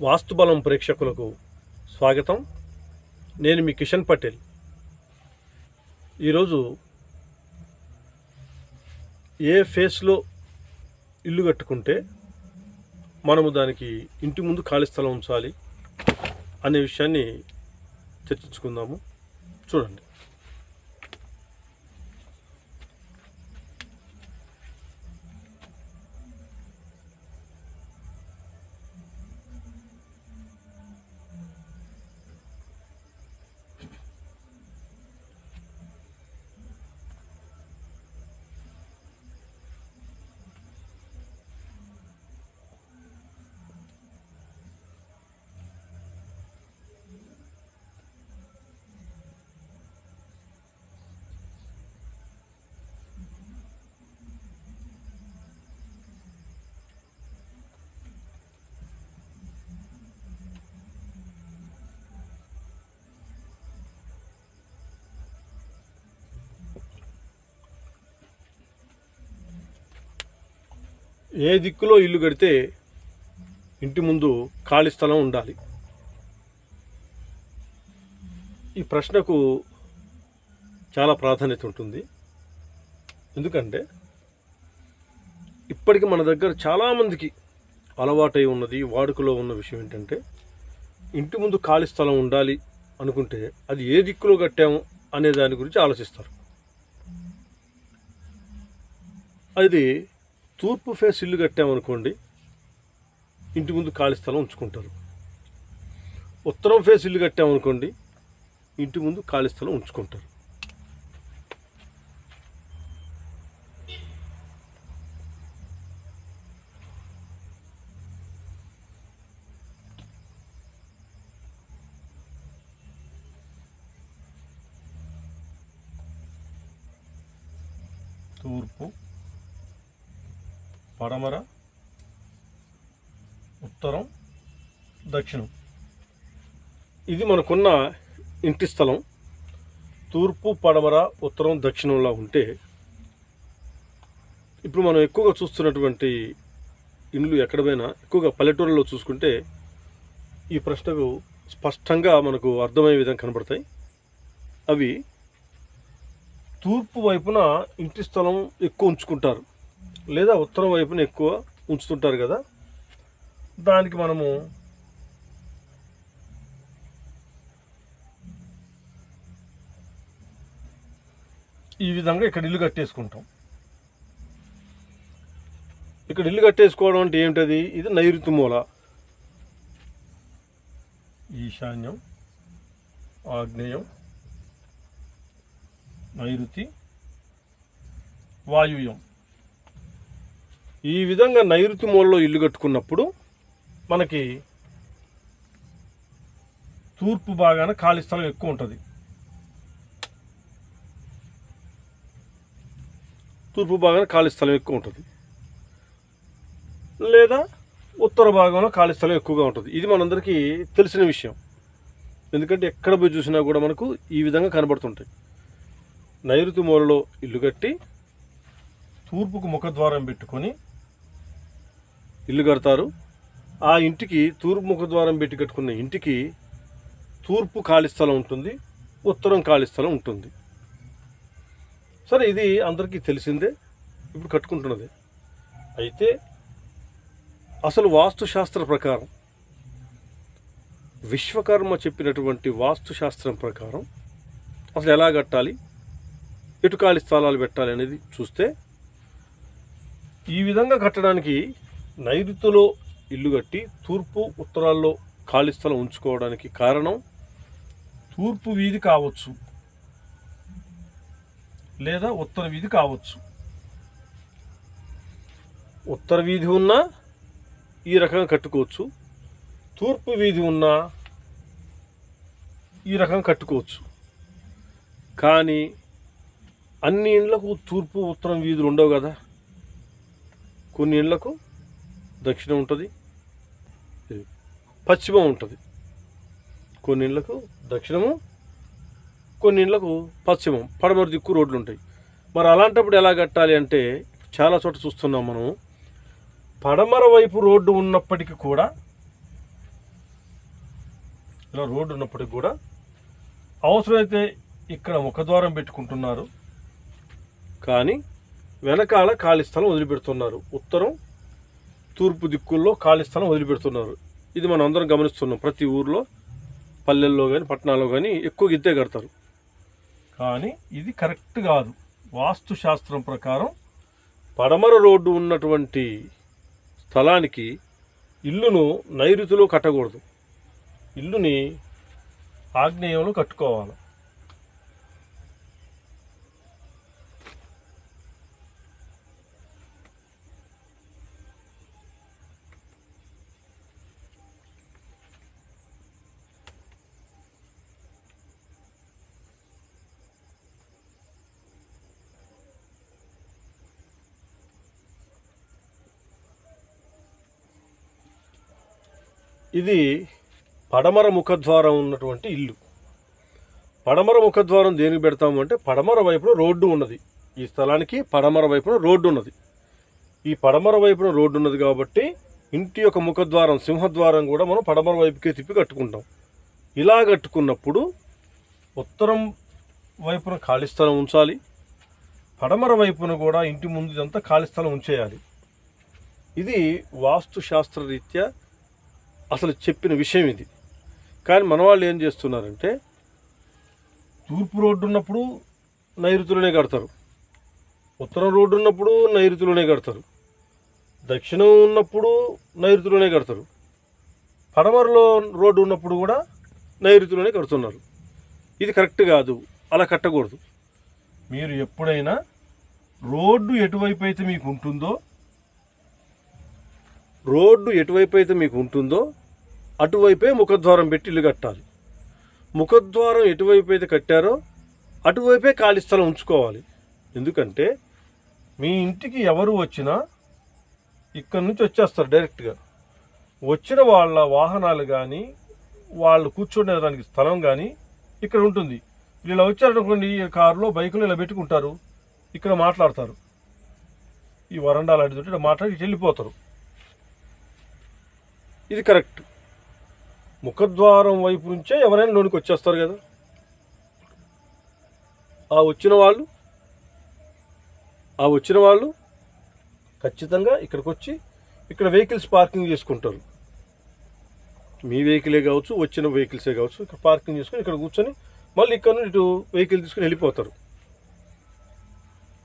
వాస్తుబలం ప్రేక్షకులకు స్వాగతం. నేను మీ కిషన్ పటేల్. ఈరోజు ఏ ఫేస్లో ఇల్లు కట్టుకుంటే మనము దానికి ఇంటి ముందు ఖాళీ స్థలం ఉంచాలి అనే విషయాన్ని చర్చించుకుందాము. చూడండి. ఏ దిక్కులో ఇల్లు కడితే ఇంటి ముందు ఖాళీ స్థలం ఉండాలి? ఈ ప్రశ్నకు చాలా ప్రాధాన్యత ఉంటుంది. ఎందుకంటే ఇప్పటికి మన దగ్గర చాలామందికి అలవాటై ఉన్నది వాడుకలో ఉన్న విషయం ఏంటంటే ఇంటి ముందు ఖాళీ స్థలం ఉండాలి అనుకుంటే అది ఏ దిక్కులో కట్టాము అనే దాని గురించి ఆలోచిస్తారు. అది తూర్పు ఫేస్ ఇల్లు కట్టామనుకోండి ఇంటి ముందు ఖాళీ స్థలం ఉంచుకుంటారు. ఉత్తరం ఫేస్ ఇల్లు కట్టామనుకోండి ఇంటి ముందు ఖాళీ స్థలం ఉంచుకుంటారు తూర్పు పడమర ఉత్తరం దక్షిణం. ఇది మనకున్న ఇంటి స్థలం. తూర్పు పడమర ఉత్తరం దక్షిణంలా ఉంటే ఇప్పుడు మనం ఎక్కువగా చూస్తున్నటువంటి ఇండ్లు ఎక్కడ పోయినా ఎక్కువగా పల్లెటూరులో చూసుకుంటే ఈ ప్రశ్నకు స్పష్టంగా మనకు అర్థమయ్యే విధంగా కనబడతాయి. అవి తూర్పు వైపున ఇంటి స్థలం ఎక్కువ ఉంచుకుంటారు. లేదా ఉత్తరం వైపున ఎక్కువ ఉంచుతుంటారు కదా దానికి మనము ఈ విధంగా ఇక్కడ ఇల్లు కట్టేసుకుంటాం. ఇక్కడ ఇల్లు కట్టేసుకోవడం అంటే ఏమిటది? ఇది నైరుతి మూల. ఈశాన్యం ఆగ్నేయం నైరుతి వాయువ్యం ఈ విధంగా నైరుతి మూలలో ఇల్లు కట్టుకున్నప్పుడు మనకి తూర్పు భాగాన ఖాళీ స్థలం ఎక్కువ ఉంటుంది. తూర్పు భాగాన ఖాళీ స్థలం ఎక్కువ ఉంటుంది. లేదా ఉత్తర భాగంలో ఖాళీ స్థలం ఎక్కువగా ఉంటుంది. ఇది మనందరికీ తెలిసిన విషయం. ఎందుకంటే ఎక్కడ పోయి చూసినా కూడా మనకు ఈ విధంగా కనబడుతుంటాయి. నైరుతి మూలలో ఇల్లు కట్టి తూర్పుకు ముఖద్వారం పెట్టుకొని ఇల్లు కడతారు. ఆ ఇంటికి తూర్పు ముఖద్వారం పెట్టి కట్టుకున్న ఇంటికి తూర్పు ఖాళీ స్థలం ఉంటుంది ఉత్తరం ఖాళీ స్థలం ఉంటుంది. సరే ఇది అందరికీ తెలిసిందే ఇప్పుడు కట్టుకుంటున్నది. అయితే అసలు వాస్తుశాస్త్ర ప్రకారం విశ్వకర్మ చెప్పినటువంటి వాస్తుశాస్త్రం ప్రకారం అసలు ఎలా కట్టాలి ఎటు ఖాళీ స్థలాలు పెట్టాలి అనేది చూస్తే ఈ విధంగా కట్టడానికి నైరుతిలో ఇల్లు కట్టి తూర్పు ఉత్తరాల్లో ఖాళీ స్థలం ఉంచుకోవడానికి కారణం తూర్పు వీధి కావచ్చు లేదా ఉత్తర వీధి కావచ్చు. ఉత్తర వీధి ఉన్నా ఈ రకంగా కట్టుకోవచ్చు. తూర్పు వీధి ఉన్నా ఈ రకంగా కట్టుకోవచ్చు. కానీ అన్ని ఇండ్లకు తూర్పు ఉత్తరం వీధులు ఉండవు కదా. కొన్ని ఇండ్లకు దక్షిణం ఉంటుంది పశ్చిమం ఉంటుంది. కొన్ని ఇండ్లకు దక్షిణము కొన్ని ఇళ్ళకు పశ్చిమం పడమర దిక్కు రోడ్లు ఉంటాయి. మరి అలాంటప్పుడు ఎలా కట్టాలి అంటే చాలా చోట చూస్తున్నాం మనం. పడమర వైపు రోడ్డు ఉన్నప్పటికీ కూడా ఇలా రోడ్డు ఉన్నప్పటికి కూడా అవసరమైతే ఇక్కడ ముఖద్వారం పెట్టుకుంటున్నారు. కానీ వెనకాల ఖాళీ స్థలం వదిలిపెడుతున్నారు. ఉత్తరం తూర్పు దిక్కుల్లో ఖాళీ స్థలం వదిలిపెడుతున్నారు. ఇది మనం అందరం గమనిస్తున్నాం. ప్రతి ఊర్లో పల్లెల్లో కానీ పట్టణాల్లో కానీ ఎక్కువ ఇద్దే కడతారు. కానీ ఇది కరెక్ట్ కాదు. వాస్తు శాస్త్రం ప్రకారం పడమర రోడ్డు ఉన్నటువంటి స్థలానికి ఇల్లును నైరుతిలో కట్టకూడదు. ఇల్లుని ఆగ్నేయంలో కట్టుకోవాలి. ఇది పడమర ముఖద్వారం ఉన్నటువంటి ఇల్లు. పడమర ముఖద్వారం దేనికి పెడతాము అంటే పడమర వైపున రోడ్డు ఉన్నది. ఈ స్థలానికి పడమర వైపున రోడ్డు ఉన్నది. ఈ పడమర వైపున రోడ్డు ఉన్నది కాబట్టి ఇంటి యొక్క ముఖద్వారం సింహద్వారం కూడా మనం పడమర వైపుకే తిప్పి కట్టుకుంటాం. ఇలా కట్టుకున్నప్పుడు ఉత్తరం వైపున ఖాళీ స్థలం ఉంచాలి. పడమర వైపున కూడా ఇంటి ముందు ఇదంతా ఖాళీ స్థలం ఉంచేయాలి. ఇది వాస్తుశాస్త్ర రీత్యా అసలు చెప్పిన విషయం ఇది. కానీ మన వాళ్ళు ఏం చేస్తున్నారంటే తూర్పు రోడ్డు ఉన్నప్పుడు నైరుతిలోనే కడతారు ఉత్తరం రోడ్డు ఉన్నప్పుడు నైరుతిలోనే కడతారు దక్షిణం ఉన్నప్పుడు నైరుతిలోనే కడతారు పడమరలో రోడ్డు ఉన్నప్పుడు కూడా నైరుతిలోనే కడుతున్నారు ఇది కరెక్ట్ కాదు. అలా కట్టకూడదు. మీరు ఎప్పుడైనా రోడ్డు ఎటువైపు అయితే మీకు ఉంటుందో రోడ్డు ఎటువైపు అయితే మీకు ఉంటుందో అటువైపే ముఖద్వారం పెట్టి ఇల్లు కట్టాలి. ముఖద్వారం ఎటువైపు అయితే కట్టారో అటువైపే ఖాళీ స్థలం ఉంచుకోవాలి. ఎందుకంటే మీ ఇంటికి ఎవరు వచ్చినా ఇక్కడి నుంచి వచ్చేస్తారు డైరెక్ట్గా. వచ్చిన వాళ్ళ వాహనాలు కానీ వాళ్ళు కూర్చునే దానికి స్థలం కానీ ఇక్కడ ఉంటుంది. వీళ్ళు ఇలా వచ్చారనుకోండి ఈ కారులో బైకులు ఇలా పెట్టుకుంటారు. ఇక్కడ మాట్లాడతారు. ఈ వరండా లాంటిది మాట్లాడి వెళ్ళిపోతారు. ఇది కరెక్ట్. ముఖద్వారం వైపు నుంచే ఎవరైనా లోనికి వచ్చేస్తారు కదా? ఆ వచ్చిన వాళ్ళు ఆ వచ్చిన వాళ్ళు ఖచ్చితంగా ఇక్కడికి వచ్చి ఇక్కడ వెహికల్స్ పార్కింగ్ చేసుకుంటారు. మీ వెహికలే కావచ్చు వచ్చిన వెహికల్సే కావచ్చు ఇక్కడ పార్కింగ్ చేసుకొని ఇక్కడ కూర్చొని మళ్ళీ ఇక్కడ నుండి ఇటు వెహికల్ తీసుకుని వెళ్ళిపోతారు.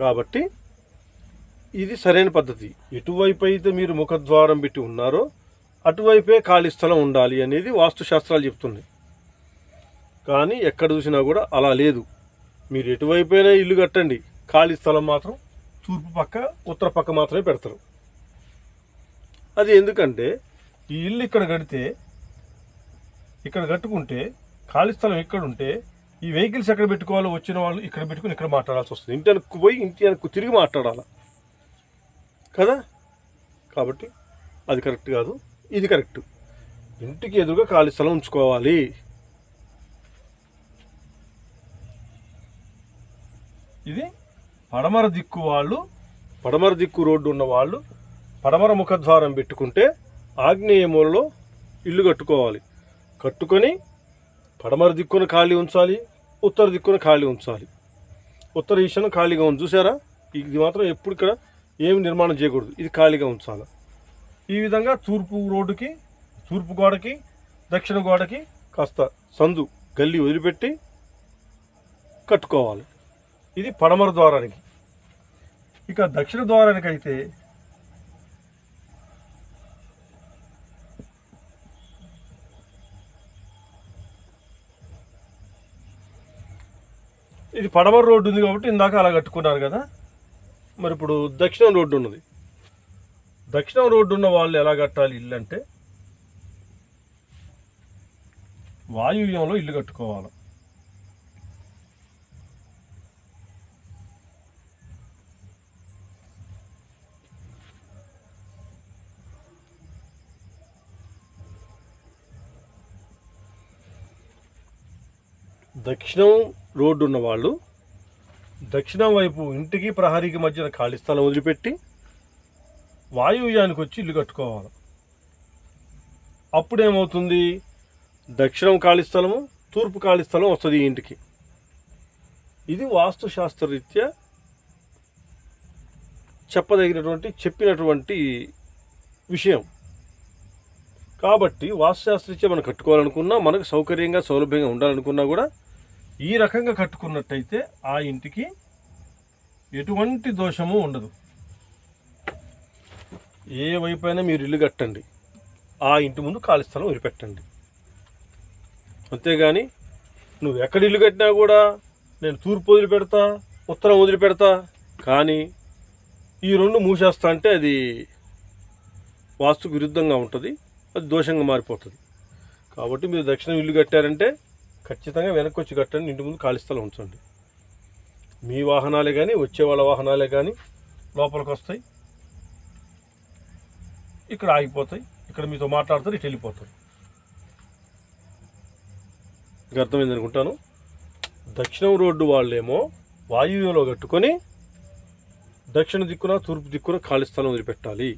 కాబట్టి ఇది సరైన పద్ధతి. ఎటువైపు అయితే మీరు ముఖద్వారం పెట్టి ఉన్నారో అటువైపే ఖాళీ స్థలం ఉండాలి అనేది వాస్తుశాస్త్రాలు చెప్తుంది కానీ ఎక్కడ చూసినా కూడా అలా లేదు. మీరు ఎటువైపైనా ఇల్లు కట్టండి. ఖాళీ స్థలం మాత్రం తూర్పు పక్క ఉత్తర పక్క మాత్రమే పెడతారు. అది ఎందుకంటే ఈ ఇల్లు ఇక్కడ కడితే ఇక్కడ కట్టుకుంటే ఖాళీ స్థలం ఎక్కడుంటే ఉంటే ఈ వెహికల్స్ ఎక్కడ పెట్టుకోవాలో వచ్చిన వాళ్ళు ఇక్కడ పెట్టుకుని ఇక్కడ మాట్లాడాల్సి వస్తుంది. ఇంటి వెనక్కు పోయి ఇంటి వెనక్కు తిరిగి మాట్లాడాలి? కదా? కాబట్టి అది కరెక్ట్ కాదు. ఇది కరెక్ట్. ఇంటికి ఎదురుగా ఖాళీ స్థలం ఉంచుకోవాలి. ఇది పడమర దిక్కు వాళ్ళు పడమర దిక్కు రోడ్డు ఉన్న వాళ్ళు పడమర ముఖద్వారం పెట్టుకుంటే ఆగ్నేయ మూలలో ఇల్లు కట్టుకోవాలి. కట్టుకొని పడమర దిక్కున ఖాళీ ఉంచాలి ఉత్తర దిక్కున ఖాళీ ఉంచాలి. ఉత్తర ఈశాన్యం ఖాళీగా ఉంది చూసారా? ఇది మాత్రం ఎప్పుడు ఇక్కడ ఏమి నిర్మాణం చేయకూడదు ఇది ఖాళీగా ఉంచాలి. ఈ విధంగా తూర్పు రోడ్డుకి తూర్పు గోడకి దక్షిణ గోడకి కాస్త సందు గల్లి వదిలిపెట్టి కట్టుకోవాలి. ఇది పడమర ద్వారానికి. ఇక దక్షిణ ద్వారానికి అయితే ఇది పడమర రోడ్డు ఉంది కాబట్టి ఇందాక అలా కట్టుకున్నారు కదా. మరి ఇప్పుడు దక్షిణం రోడ్డు ఉన్నది. దక్షిణం రోడ్డు ఉన్న వాళ్ళు ఎలా కట్టాలి ఇల్లు అంటే వాయువ్యంలో ఇల్లు కట్టుకోవాలి. దక్షిణం రోడ్డు ఉన్న వాళ్ళు దక్షిణం వైపు ఇంటికి ప్రహరీకి మధ్యన ఖాళీ స్థలం వదిలిపెట్టి వాయువ్యానికి వచ్చి ఇల్లు కట్టుకోవాలి. అప్పుడు ఏమవుతుంది దక్షిణం ఖాళీ స్థలము తూర్పు ఖాళీ స్థలం వస్తుంది ఈ ఇంటికి. ఇది వాస్తుశాస్త్రరీత్యా చెప్పదగినటువంటి చెప్పినటువంటి విషయం. కాబట్టి వాస్తుశాస్త్రరీత్యా మనం కట్టుకోవాలనుకున్నా మనకు సౌకర్యంగా సౌలభ్యంగా ఉండాలనుకున్నా కూడా ఈ రకంగా కట్టుకున్నట్టయితే ఆ ఇంటికి ఎటువంటి దోషము ఉండదు. ఏ వైపైనా మీరు ఇల్లు కట్టండి. ఆ ఇంటి ముందు ఖాళీ స్థలం వదిలిపెట్టండి. అంతేగాని నువ్వు ఎక్కడ ఇల్లు కట్టినా కూడా నేను తూర్పు వదిలిపెడతా ఉత్తరం వదిలిపెడతా. కానీ ఈ రెండు మూసేస్తా అంటే అది వాస్తుకు విరుద్ధంగా ఉంటుంది అది దోషంగా మారిపోతుంది. కాబట్టి మీరు దక్షిణం ఇల్లు కట్టారంటే ఖచ్చితంగా వెనక్కి వచ్చి కట్టండి ఇంటి ముందు ఖాళీ స్థలం ఉంచండి. మీ వాహనాలే కానీ వచ్చే వాళ్ళ వాహనాలే కానీ లోపలికి వస్తాయి ఇక్కడ ఆగిపోతాయి ఇక్కడ మీతో మాట్లాడతారు ఇటు వెళ్ళిపోతారు. అర్థమైంది అనుకుంటాను. దక్షిణం రోడ్డు వాళ్ళేమో వాయువ్యంలో కట్టుకొని దక్షిణ దిక్కున తూర్పు దిక్కున ఖాళీ స్థలం వదిలిపెట్టాలి.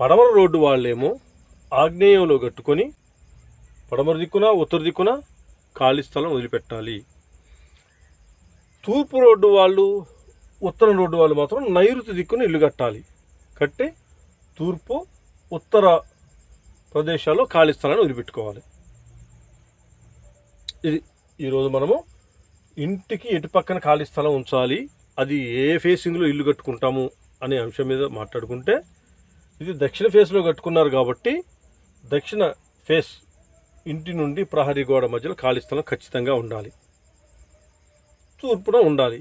పడమర రోడ్డు వాళ్ళేమో ఆగ్నేయంలో కట్టుకొని పడమర దిక్కున ఉత్తర దిక్కున ఖాళీ స్థలం వదిలిపెట్టాలి. తూర్పు రోడ్డు వాళ్ళు ఉత్తరం రోడ్డు వాళ్ళు మాత్రం నైరుతి దిక్కున ఇల్లు కట్టాలి. కట్టి తూర్పు ఉత్తర ప్రదేశాల్లో ఖాళీ స్థలాన్ని వదిలిపెట్టుకోవాలి. ఇది ఈరోజు మనము ఇంటికి ఎటు పక్కన ఖాళీ స్థలం ఉంచాలి అది ఏ ఫేసింగ్లో ఇల్లు కట్టుకుంటాము అనే అంశం మీద మాట్లాడుకుంటే ఇది దక్షిణ ఫేస్లో కట్టుకున్నారు కాబట్టి దక్షిణ ఫేస్ ఇంటి నుండి ప్రహరీ గోడ మధ్యలో ఖాళీ స్థలం ఖచ్చితంగా ఉండాలి. తూర్పున ఉండాలి.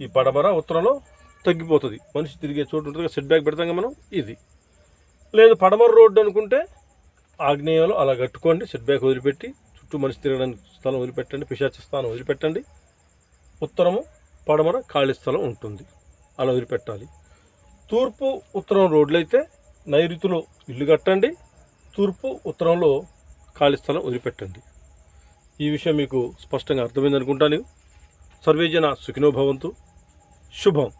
ఈ పడమర ఉత్తరంలో తగ్గిపోతుంది. మనిషి తిరిగే చోటు ఉంటుంది సెట్ బ్యాక్ పెడతాం మనం ఇది. లేదు పడమర రోడ్డు అనుకుంటే ఆగ్నేయంలో అలా కట్టుకోండి సెట్ బ్యాక్ వదిలిపెట్టి చుట్టూ మనిషి తిరగడానికి స్థలం వదిలిపెట్టండి పిశాచ స్థానం వదిలిపెట్టండి. ఉత్తరము పడమర ఖాళీ స్థలం ఉంటుంది. అలా వదిలిపెట్టాలి. తూర్పు ఉత్తరం రోడ్లు అయితే నైరుతిలో ఇల్లు కట్టండి తూర్పు ఉత్తరంలో ఖాళీ స్థలం వదిలిపెట్టండి. ఈ విషయం మీకు స్పష్టంగా అర్థమైంది అనుకుంటాను సర్వేజన సుఖినో భవంతు. శుభం.